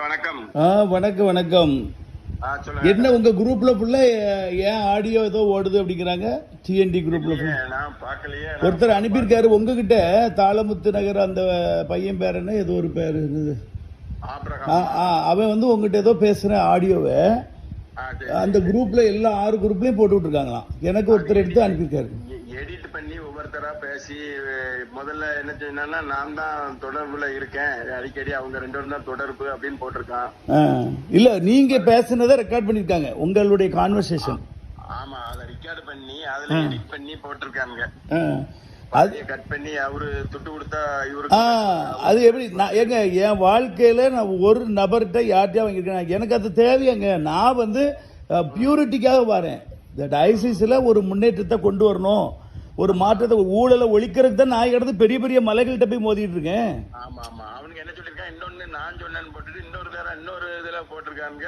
வணக்கம். ஆ வணக்கம் வணக்கம். என்ன உங்க குரூப்ல ஃபுல்லா ஏன் ஆடியோ ஏதோ ஓடுது அப்படிங்கிறாங்க? டிஎன்டி குரூப்ல ஒருத்தர் அனுப்பியிருக்காரு உங்ககிட்ட தாளமுத்து நகர் அந்த பையன் பேர் என்ன ஏதோ ஒரு பேர் இருந்தது ஆபிரகாம். ஆ, ஆ, அவன் வந்து உங்ககிட்ட ஏதோ பேசுற ஆடியோவை. அந்த குரூப்ல எல்லா ஆறு குரூப்லயும் போட்டு விட்டுருக்காங்களாம் எனக்கு ஒருத்தர் எடுத்து அனுப்பியிருக்காரு. பண்ணி ஒவ்வொருத்தரா பேசி முதல்ல என்ன செய்யணும்னா நான் தான் தொடர்புல இருக்கேன். அடிக்கடி அவங்க ரெண்டு பேரும் தான் தொடர்பு அப்படின்னு போட்டிருக்கான். இல்ல நீங்க பேசுனதை ரெக்கார்ட் பண்ணிருக்காங்க உங்களுடைய கான்வர்சேஷன் ஆமா அதை ரெக்கார்ட் பண்ணி அதுல எடிட் பண்ணி போட்டிருக்காங்க அது கட் பண்ணி அவரு துட்டு கொடுத்தா ஆ இவருக்கு அது எப்படி நான் ஏங்க என் வாழ்க்கையில நான் ஒரு நபர்கிட்ட யார்கிட்டயா வாங்கியிருக்கேன்? எனக்கு அது தேவையாங்க. நான் வந்து பியூரிட்டிக்காக வரேன். இந்த டயசிஸில் ஒரு முன்னேற்றத்தை கொண்டு வரணும். ஒரு மாற்றத்தை ஊழலை ஒழிக்கிறதுக்கு தான் நான் இடத்து பெரிய பெரிய மலைகள்கிட்ட போய் மோதிட்டு இருக்கேன். ஆமா ஆமா. அவனுக்கு என்ன சொல்லிருக்கான் இன்னொன்னு நான் சொன்னேன்னு போட்டுட்டு இன்னொரு வேற இன்னொரு இதுல போட்டிருக்காங்க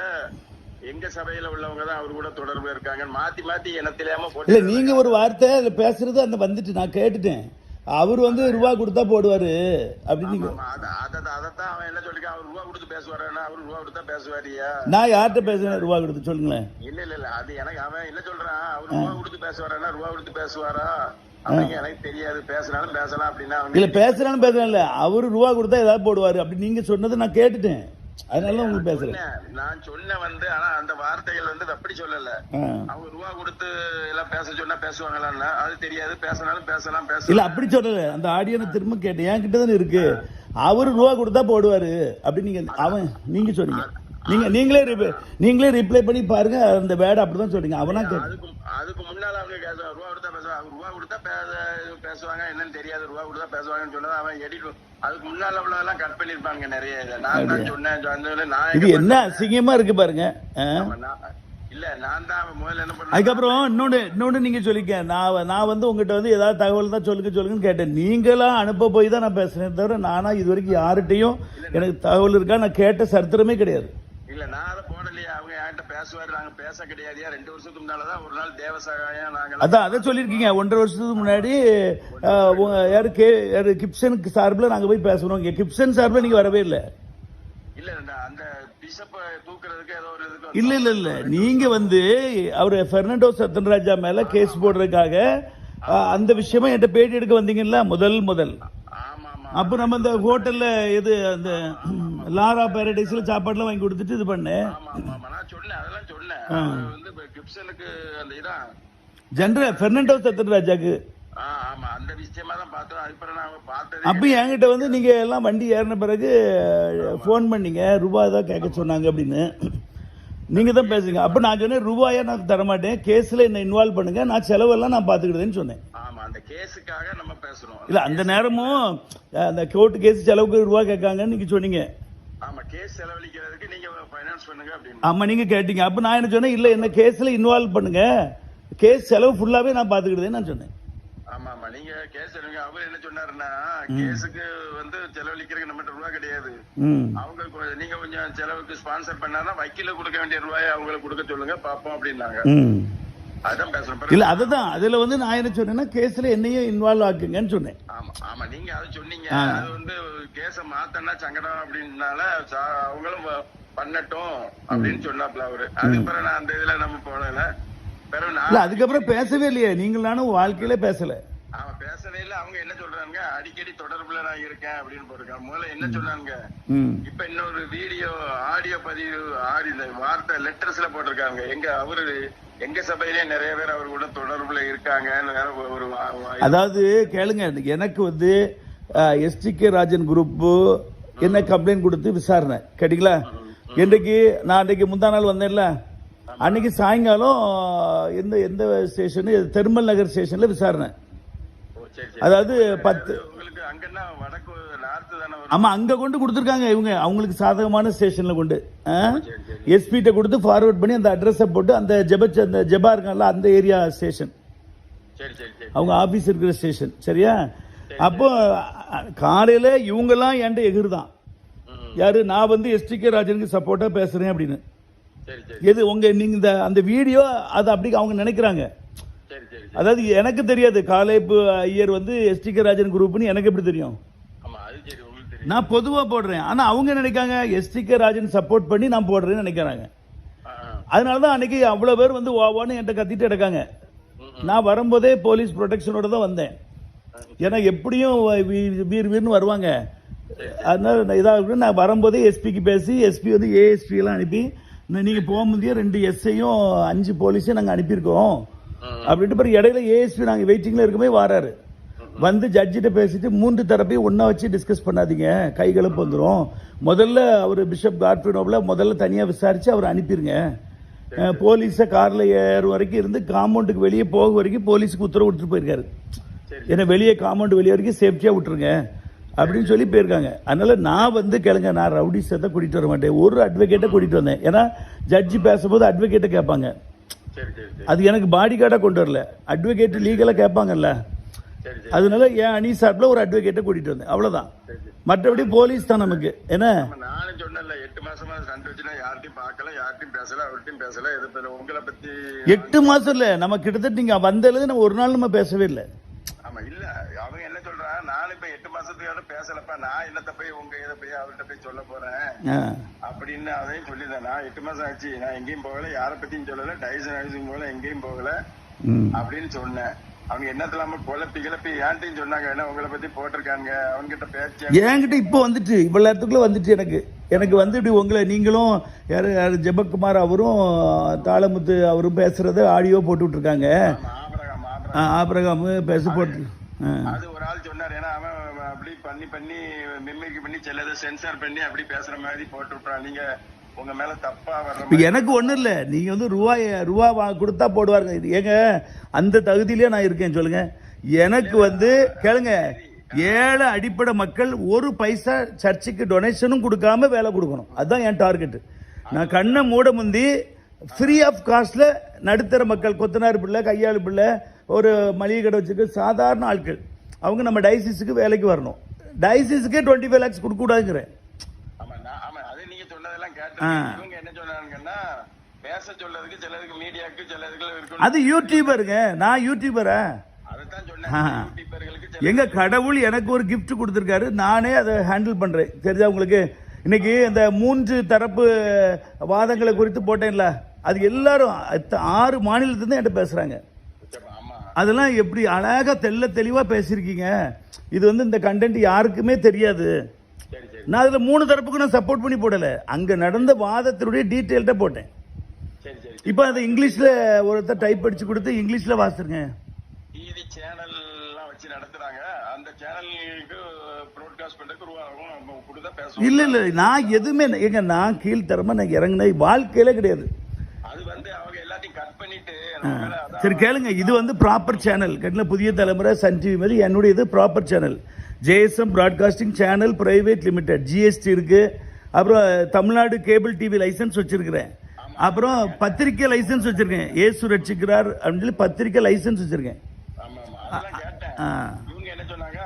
எங்க சபையில உள்ளவங்க தான் அவர் கூட தொடர்பு இருக்காங்க மாத்தி மாத்தி இல்லை போட்டு நீங்க ஒரு வார்த்தை பேசுறது அந்த வந்துட்டு நான் கேட்டுட்டேன். அவர் வந்து ரூபா கொடுத்தா போடுவாரு. அப்படின்னு நான் யார்கிட்ட பேசுறேன் ரூபா கொடுத்து? சொல்லுங்களேன். இல்ல இல்ல இல்ல அது எனக்கு அவன் என்ன சொல்றான் அவர் ரூபா கொடுத்து பேசுவாரா ரூபா கொடுத்து பேசுவாரா? எனக்கு தெரியாது பேசினாலும் பேசலாம் அப்படின்னா இல்ல பேசுறான்னு பேசுறேன் இல்ல அவரு ரூபா கொடுத்தா ஏதாவது போடுவாரு. அப்படி நீங்க சொன்னதை நான் கேட்டுட்டேன். அதனால உங்களுக்கு பேசுறேன் சொன்னேன். நான் சொன்ன வந்து ஆனா அந்த வார்த்தைகள் வந்து அப்படி சொல்லல. அவங்க ரூபா கொடுத்து எல்லாம் பேச சொன்னா பேசுவாங்களான்னா அது தெரியாது. பேசினாலும் பேசலாம் இல்ல பேசலாம் அப்படி சொல்லல. அந்த ஆடியோ நான் திரும்ப கேட்டேன். என் கிட்ட தானே இருக்கு அவரு ரூபா கொடுத்தா போடுவாரு. அப்படி நீங்க அவன் நீங்க சொன்னீங்க நீங்க நீங்களே நீங்களே ரிப்ளை பண்ணி பாருங்க அந்த வேர்டு அப்படிதான் சொல்றீங்க. அவனா அதுக்கு முன்னால அவங்க ரூபா கொடுத்தா பேசுவாங்க ரூபா கொடுத்தா பேச- பேசுவாங்க என்னன்னு தெரியாது. ரூபா கொடுத்தா பேசுவாங்கன்னு சொன்னது அவன் எடிட் அதுக்கு முன்னால உள்ளதெல்லாம் கட் பண்ணிருப்பாங்க நிறைய நான் தான் சொன்னேன் நான் இது என்ன அசிங்கமா இருக்கு பாருங்க இல்ல நான் தான் முதல்ல என்ன பண்ணேன்? அதுக்கப்புறம் இன்னொன்று இன்னொன்று நீங்கள் சொல்லிக்க நான் நான் வந்து உங்ககிட்ட வந்து ஏதாவது தகவல் தான் சொல்லுங்க சொல்லுங்கன்னு கேட்டேன். நீங்களாம் அனுப்ப போய் தான் நான் பேசுனேன் தவிர நானா இது வரைக்கும் யார்கிட்டையும் எனக்கு தகவல் இருக்கா? நான் கேட்ட சரித்திரமே கிடையாது. இல்ல நான் அதை போடலையே. அவங்க என்கிட்ட பேசுவாரு. நாங்க பேச கிடையாதுயா? ரெண்டு வருஷத்துக்கு முன்னாலதான் ஒரு நாள் தேவசகாயம் நாங்க அதான் அதை சொல்லியிருக்கீங்க. ஒன்றரை வருஷத்துக்கு முன்னாடி யாரு கே யாரு கிப்சனுக்கு சார்பில் நாங்கள் போய் இங்கே கிப்சன் சார்பில் நீங்கள் வரவே இல்லை. இல்ல அந்த பிஷப்ப தூக்குறதுக்கு ஏதோ ஒரு இதுக்கு இல்லை இல்லை இல்லை. நீங்கள் வந்து அவர் பெர்னாண்டோ சத்தன்ராஜா மேலே கேஸ் போடுறதுக்காக அந்த விஷயமா என்கிட்ட பேட்டி எடுக்க வந்தீங்கல்ல? முதல் முதல். அப்போ நம்ம இந்த ஹோட்டல்ல இது அந்த லாரா பேரடைஸ்ல சாப்பாடுலாம் வாங்கி கொடுத்துட்டு இது ஆமா நான் சொன்னேன் அதெல்லாம் சொன்னேன். வந்து கிப்சனுக்கு அந்த இதான். ஜென்ரல் பெர்னாண்டோ நாங்க பார்த்தது அப்போ என்கிட்ட வந்து நீங்க எல்லாம் வண்டி ஏறின பிறகு ஃபோன் பண்ணீங்க ரூபா தான் கேட்க சொன்னாங்க அப்படின்னு. நீங்க தான் பேசுங்க அப்போ நான் சொன்னேன் ரூபாயா நான் தரமாட்டேன்? கேஸ்ல என்ன இன்வால்வ் பண்ணுங்க. நான் செலவெல்லாம் நான் பார்த்துக்கிடுதேன்னு சொன்னேன். ஆமா அந்த கேஸுக்காக நம்ம பேசுறோம். இல்ல அந்த நேரமும் அந்த கோர்ட்டு கேஸ் செலவுக்கு ரூபா கேட்காங்கன்னு நீங்க சொன்னீங்க. ஆமா நீங்க ஃபைனான்ஸ் பண்ணுங்க அப்படின்னு. ஆமா நீங்க கேட்டீங்க. அப்ப நான் என்ன சொன்னேன்? இல்ல என்ன கேஸ்ல இன்வால்வ் பண்ணுங்க. கேஸ் செலவு ஃபுல்லாவே நான் பாத்துக்கிடுதேன்னு நான் சொன்னேன். ஆமா ஆமா நீங்க கேஸ் அவர் என்ன சொன்னாருன்னா கேஸுக்கு வந்து செலவழிக்கிறதுக்கு நம்மகிட்ட ரூபா கிடையாது. அவங்க நீங்க கொஞ்சம் செலவுக்கு ஸ்பான்சர் பண்ணாதான் வக்கீல கொடுக்க வேண்டிய ரூபாயை அவங்களுக்கு கொடுக்க சொல்லுங்க பாப்போம் அப்படின்னாங்க. அதான் இல்ல அதுதான். அதுல வந்து நான் என்ன சொன்னேன்னா கேஸ்ல என்னையும் இன்வால்வ் ஆக்குங்கன்னு சொன்னேன். ஆமா நீங்க அதை சொன்னீங்க. அது வந்து கேஸ மாத்தனா சங்கடம் அப்படின்னால அவங்களும் பண்ணட்டும் அப்படின்னு சொன்னாப்ல அவரு. அதுக்கு பிறகு நான் அந்த இதுல நம்ம போனல பிறகு அதுக்கப்புறம் பேசவே இல்லையே. நீங்கள் நானும் வாழ்க்கையில பேசல. அவன் பேசவே இல்ல. அவங்க என்ன சொல்றாங்க? அடிக்கடி தொடர்புல நான் இருக்கேன் அப்படின்னு போட்டிருக்காங்க. முதல்ல என்ன சொன்னாங்க? இப்ப இன்னொரு வீடியோ ஆடியோ பதிவு ஆடி இந்த வார்த்தை லெட்டர்ஸ்ல போட்டிருக்காங்க. எங்க அவரு எங்க சபையிலே நிறைய பேர் அவர் கூட தொடர்புல இருக்காங்கன்னு வேற ஒரு அதாவது கேளுங்க எனக்கு வந்து S T K Rajan group என்ன கம்ப்ளைண்ட் கொடுத்து விசாரணை கேட்டீங்களா? இன்றைக்கு நான் அன்றைக்கு முந்தா நாள் வந்தேன்ல. அன்னைக்கு சாயங்காலம் எந்த எந்த ஸ்டேஷனு தெருமல் நகர் ஸ்டேஷன்ல விசாரணை. அதாவது பத்து ஆமா அங்க கொண்டு கொடுத்துருக்காங்க இவங்க. அவங்களுக்கு சாதகமான ஸ்டேஷன்ல கொண்டு. எஸ்பிட்ட கொடுத்து ஃபார்வர்ட் பண்ணி அந்த அட்ரஸை போட்டு அந்த ஜெபச் அந்த ஜெபா இருக்காங்கல்ல அந்த ஏரியா ஸ்டேஷன் அவங்க ஆபீஸ் இருக்கிற ஸ்டேஷன் சரியா? அப்போ காலையில இவங்கெல்லாம் என்கிட்ட எகிருதான். யாரு? நான் வந்து எஸ்டிகே ராஜனுக்கு சப்போர்ட்டா பேசுறேன் அப்படின்னு. எது? உங்க நீங்க இந்த அந்த வீடியோ அது அப்படி அவங்க நினைக்கிறாங்க. அதாவது எனக்கு தெரியாது. காலேப்பு ஐயர் வந்து எஸ்டிகே ராஜன் குரூப்னு எனக்கு எப்படி தெரியும் ஆமா அது சரி உங்களுக்கு நான் பொதுவா போடுறேன். ஆனா அவங்க நினைக்காங்க? எஸ்டி கே ராஜன் சப்போர்ட் பண்ணி நான் போடுறேன்னு நினைக்கிறாங்க. அதனால தான் அன்னைக்கு அவ்வளவு பேர் வந்து ஓவான்னு என்கிட்ட கத்திட்டு இருக்காங்க. நான் வரும்போதே போலீஸ் ப்ரொடெக்ஷனோட தான் வந்தேன். ஏன்னா எப்படியும் வீர் வீர்னு வருவாங்க. அதனால நான் இதாக நான் வரும்போதே எஸ்பிக்கு பேசி எஸ்பி வந்து ஏஎஸ்பி எல்லாம் அனுப்பி இன்னும் நீங்க போகும்போதே ரெண்டு எஸ்ஐயும் அஞ்சு போலீஸையும் நாங்கள் அனுப்பியிருக்கோம். அப்படின்ட்டு பிறகு இடையில ஏஎஸ்பி நாங்கள் வெயிட்டிங்ல இருக்கும்போது வராரு. வந்து ஜட்ஜிட்ட பேசிட்டு மூன்று தரப்பையும் ஒண்ணா வச்சு டிஸ்கஸ் பண்ணாதீங்க. கை கலப்பு வந்துடும் முதல்ல அவர் பிஷப் நோபிள முதல்ல தனியாக விசாரிச்சு அவர் அனுப்பிடுங்க போலீஸை கார்ல ஏறும் வரைக்கும் இருந்து காம்பவுண்டுக்கு வெளியே போக வரைக்கும் போலீஸுக்கு உத்தரவு விட்டுட்டு போயிருக்காரு. ஏன்னா வெளியே காம்பவுண்ட் வெளியே வரைக்கும் சேஃப்டியாக விட்டுருங்க. அப்படின்னு சொல்லி போயிருக்காங்க. அதனால நான் வந்து கேளுங்க நான் ரவுடிஸை தான் கூட்டிட்டு வர மாட்டேன். ஒரு அட்வொகேட்டை கூட்டிட்டு வந்தேன். ஏன்னா ஜட்ஜி பேசும்போது அட்வொகேட்டை கேட்பாங்க. அது எனக்கு பாடி கார்டாக கொண்டு வரல. அட்வொகேட் லீகலாக கேட்பாங்கல்ல. அதனால என் அணி சார்பில் ஒரு அட்வொகேட்டை கூட்டிட்டு வந்தேன். அவ்வளவுதான். மற்றபடி போலீஸ் தான் நமக்கு. என்ன? நானும் சொன்னேன்ல எட்டு மாசமா சண்டை வச்சுனா யார்கிட்டயும் பார்க்கல யார்கிட்டயும் பேசல அவர்கிட்டயும் பேசல எது உங்களை பத்தி எட்டு மாசம் இல்ல. நம்ம கிட்டத்தட்ட நீங்க வந்ததுல ஒரு நாள் நம்ம பேசவே இல்லை. ஆமா இல்ல. அவங்க என்ன சொல்றாங்க நானும் இப்ப எட்டு மாசத்துக்கு பேசலப்பா. நான் என்னத்த போய் உங்க இதை போய் அவர்கிட்ட போய் சொல்ல போறேன். அப்படின்னு அதையும் சொல்லியிருந்தேன். நான் எட்டு மாசம் ஆச்சு. நான் எங்கேயும் போகல. யாரை பத்தியும் சொல்லல. டைசன் ஐசிங் போகல எங்கேயும் போகல. அப்படின்னு சொன்னேன். அவங்க என்னத்தலாம குழப்பி கிளப்பி ஏன்ட்டையும் சொன்னாங்க. என்ன உங்களை பத்தி போட்டிருக்காங்க அவங்க கிட்ட பேச்சு என்கிட்ட இப்போ வந்துட்டு இவ்வளவு நேரத்துக்குள்ள வந்துட்டு எனக்கு. எனக்கு வந்து இப்படி உங்களை நீங்களும் யாரு யாரு ஜெபக்குமார் அவரும் தாளமுத்து அவரும் பேசுறத ஆடியோ போட்டு விட்டுருக்காங்க. ஆபரகம் பேச போட்டு. அது ஒரு ஆள் சொன்னார். ஏன்னா அவன் அப்படி பண்ணி பண்ணி மிம்மிக்கு பண்ணி சிலதை சென்சார் பண்ணி அப்படி பேசுற மாதிரி போட்டு விட்டுறான். நீங்க உங்க மேல தப்பா வர்ற எனக்கு ஒண்ணும் இல்ல. நீங்க வந்து ரூபாய் ரூபா வா- கொடுத்தா போடுவாருங்க. இது ஏங்க அந்த தகுதியிலே நான் இருக்கேன் சொல்லுங்க. எனக்கு வந்து கேளுங்க ஏழை அடிப்படை மக்கள் ஒரு பைசா சர்ச்சுக்கு டொனேஷனும் கொடுக்காம வேலை கொடுக்கணும். அதுதான் என் டார்கெட் நான் கண்ணை மூட முந்தி ஃப்ரீ ஆஃப் காஸ்ட்ல நடுத்தர மக்கள் கொத்தனார் பிள்ளை கையாளு பிள்ளை ஒரு மளிகை கடை வச்சுக்க சாதாரண ஆட்கள். அவங்க நம்ம டைசிஸுக்கு வேலைக்கு வரணும். டைசிஸுக்கே டுவெண்ட்டி ஃபைவ் லேக்ஸ் கொடுக்க கூடாதுங்கிறேன் ஆமா நான் ஆமா அது நீங்க சொன்னதெல்லாம் ஆ. கேட்டு இவங்க என்ன சொன்னாங்கன்னா பேச அது யூடியூபருங்க நான் யூடியூபரா எங்க கடவுள் எனக்கு ஒரு gift கொடுத்துருக்காரு. நானே அதை ஹேண்டில் பண்றேன். தெரிஞ்சா உங்களுக்கு. இன்னைக்கு இந்த மூன்று தரப்பு வாதங்களை குறித்து போட்டேன்ல. அது எல்லாரும் ஆறு மாநிலத்திலிருந்து என்கிட்ட பேசுறாங்க. அதெல்லாம் எப்படி அழகா தெள்ள தெளிவா பேசியிருக்கீங்க. இது வந்து இந்த கண்டென்ட் யாருக்குமே தெரியாது. நான் அதுல மூணு தரப்புக்கு நான் சப்போர்ட் பண்ணி போடல. அங்க நடந்த வாதத்தினுடைய டீட்டெயில்ட்ட போட்டேன். இப்போ அதை இங்கிலீஷ்ல ஒருத்தர் டைப் அடிச்சு கொடுத்து இங்கிலீஷ்ல வாசிருங்க டிவி சேனல் எல்லாம் வச்சு நடத்துறாங்க. அந்த சேனலுக்கு ப்ரோட்காஸ்ட் பேசுவோம் இல்ல இல்ல நான் எதுவுமே எங்க நான் கீழ்த்தரமா நான் இறங்கின வாழ்க்கையில கிடையாது அது வந்து அவங்க எல்லாத்தையும் கட் பண்ணிட்டு நம்ம மேல அதான் சரி கேளுங்க இது வந்து ப்ராப்பர் சேனல் கேட்டல புதிய தலைமுறை சன் டிவி மாதிரி என்னுடைய இது proper channel J S M broadcasting channel private limited G S T இருக்கு. அப்புறம் தமிழ்நாடு கேபிள் டிவி லைசன்ஸ் வச்சிருக்கிறேன். அப்புறம் பத்திரிக்கை லைசன்ஸ் வச்சிருக்கேன். ஏசு ரட்சிக்கிறார் அப்படின்னு சொல்லி பத்திரிக்கை லைசன்ஸ் வச்சிருக்கேன். கேட்டேன். ஆ. என்ன சொன்னாங்க?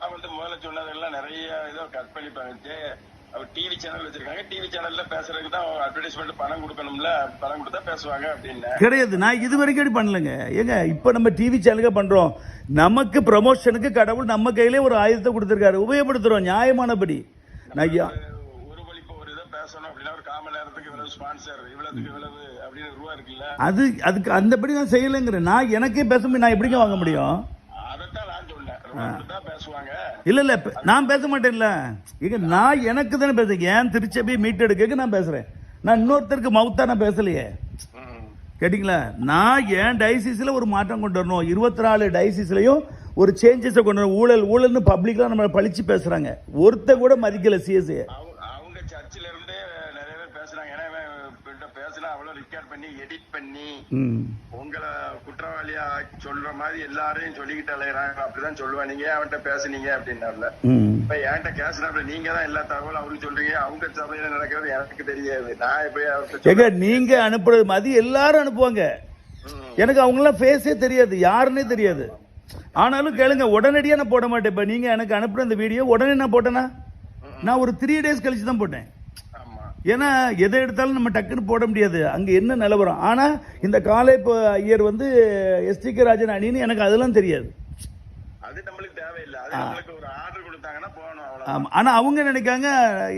அவங்க வந்து முதல்ல சொன்னதெல்லாம் நிறைய இதோ கட் பண்ணி அவர் டிவி சேனல் வச்சிருக்காங்க. டிவி சேனல்ல பேசுறதுக்கு தான் அட்வர்டைஸ்மெண்ட் பணம் கொடுக்கணும்ல பணம் கொடுத்தா பேசுவாங்க அப்படின்னு. கிடையாது. நான் இது வரைக்கும் பண்ணலங்க. ஏங்க இப்போ நம்ம டிவி சேனலுக்கு பண்றோம். நமக்கு ப்ரமோஷனுக்கு கடவுள் நம்ம கையிலே ஒரு ஆயுதத்தை கொடுத்துருக்காரு. உபயோகப்படுத்துறோம். நியாயமானபடி. நான் அது அதுக்கு அந்தபடி நான் செய்யலைங்கிறேன். நான் எனக்கே பேச நான் எப்படிங்க வாங்க முடியும் அதைத்தான் நான் சொன்னேன் ரூபா கொடுத்தா பேசுவாங்க இல்ல இல்ல நான் பேச மாட்டேன்ல. இங்க நான் எனக்கு தானே பேசுறேன். ஏன் மீட் எடுக்க நான் பேசுறேன். நான் இன்னொருத்தருக்கு மவுத்தா நான் பேசலையே. கேட்டிங்களா? நான் ஏன் டயசிஸ்ல ஒரு மாற்றம் கொண்டு வரணும்? இருபத்தி நாலு டயசிஸ்லயும் ஒரு சேஞ்சஸை கொண்டு வரணும். ஊழல் ஊழல்னு பப்ளிக்லாம் நம்மளை பழிச்சு பேசுறாங்க. ஒருத்த கூட மதிக்கல சிஎஸ்ஏ அவங்க அவங்க சர்ச்சில இருந்தே நிறைய பேர் பேசுறாங்க ஏன்னா இவன் இவன்கிட்ட பேசினா அவ்வளவு ரெக்கார்ட் பண்ணி எடிட் பண்ணி உங்களை குற்றவாளியா சொல்ற மாதிரி எல்லாரையும் சொல்லிக்கிட்டு அலையறாங்க. அப்படிதான் சொல்லுவான். நீங்க அவன்கிட்ட பேசுனீங்க அப்படின்னால இப்ப என்கிட்ட கேசுனாப்ல நீங்க தான் எல்லா தகவலும் அவருக்கு சொல்றீங்க. அவங்க சபையில நடக்கிறது எனக்கு தெரியாது. நான் இப்ப ஏங்க நீங்க அனுப்புறது மாதிரி எல்லாரும் அனுப்புவாங்க. எனக்கு அவங்களாம் ஃபேஸே தெரியாது. யாருன்னே தெரியாது. ஆனாலும் கேளுங்க உடனடியா நான் போட மாட்டேன். இப்ப நீங்க எனக்கு அனுப்புற அந்த வீடியோ உடனே நான் போட்டேனா? நான் ஒரு த்ரீ டேஸ் கழிச்சு தான் போட்டேன். ஏன்னா எதை எடுத்தாலும் நம்ம டக்குன்னு போட முடியாது. அங்க என்ன நிலவரம்? ஆனா இந்த காலை இப்போ ஐயர் வந்து எஸ்டி கே ராஜன் அணின்னு எனக்கு அதெல்லாம் தெரியாது. அது நம்மளுக்கு தேவையில்லை. ஒரு ஆர்டர் கொடுத்தாங்கன்னா போகணும் அவ்வளவு ஆமா. ஆனா அவங்க நினைக்காங்க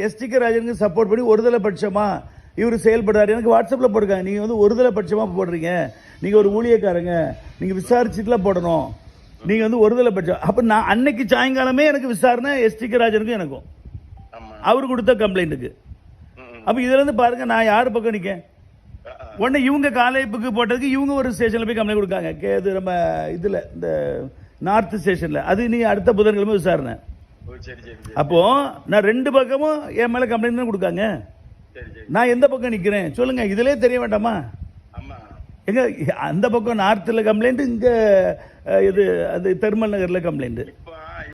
எஸ்டிகே ராஜனுக்கு சப்போர்ட் பண்ணி ஒருதலை பட்சமா இவர் செயல்படுறாரு. எனக்கு வாட்ஸ்அப்ல போட்டிருக்காங்க. நீங்க வந்து ஒருதலை பட்சமா போடுறீங்க. நீங்க ஒரு ஊழியக்காரங்க. நீங்க விசாரிச்சுட்டுலாம் போடணும். நீங்க வந்து ஒருதலை பட்சம். அப்ப நான் அன்னைக்கு சாயங்காலமே எனக்கு விசாரணை எஸ்டிகே ராஜனுக்கும் எனக்கும். அவர் கொடுத்த கம்ப்ளைண்ட்டுக்கு. அப்ப இதுல இருந்து பாருங்க நான் யார் பக்கம் ஆ. உடனே இவங்க காலைப்புக்கு போட்டதுக்கு இவங்க ஒரு ஸ்டேஷன்ல போய் கம்ப்ளைண்ட் கொடுக்காங்க. கே- இது நம்ம இதுல இந்த நார்த் ஸ்டேஷன்ல. அது நீ அடுத்த புதன்கிழமை விசாரணை. ஓ சரி சரி சரி. அப்போ நான் ரெண்டு பக்கமும் என் மேல கம்ப்ளைண்ட் தான் கொடுக்காங்க? நான் எந்த பக்கம் நிக்கிறேன்? சொல்லுங்க இதுலயே தெரிய வேண்டாமா? ஆமா. எங்க அந்த பக்கம் நார்த்தில் கம்ப்ளைண்ட் இங்க இது அது தெர்மல் நகர்ல கம்ப்ளைண்ட்.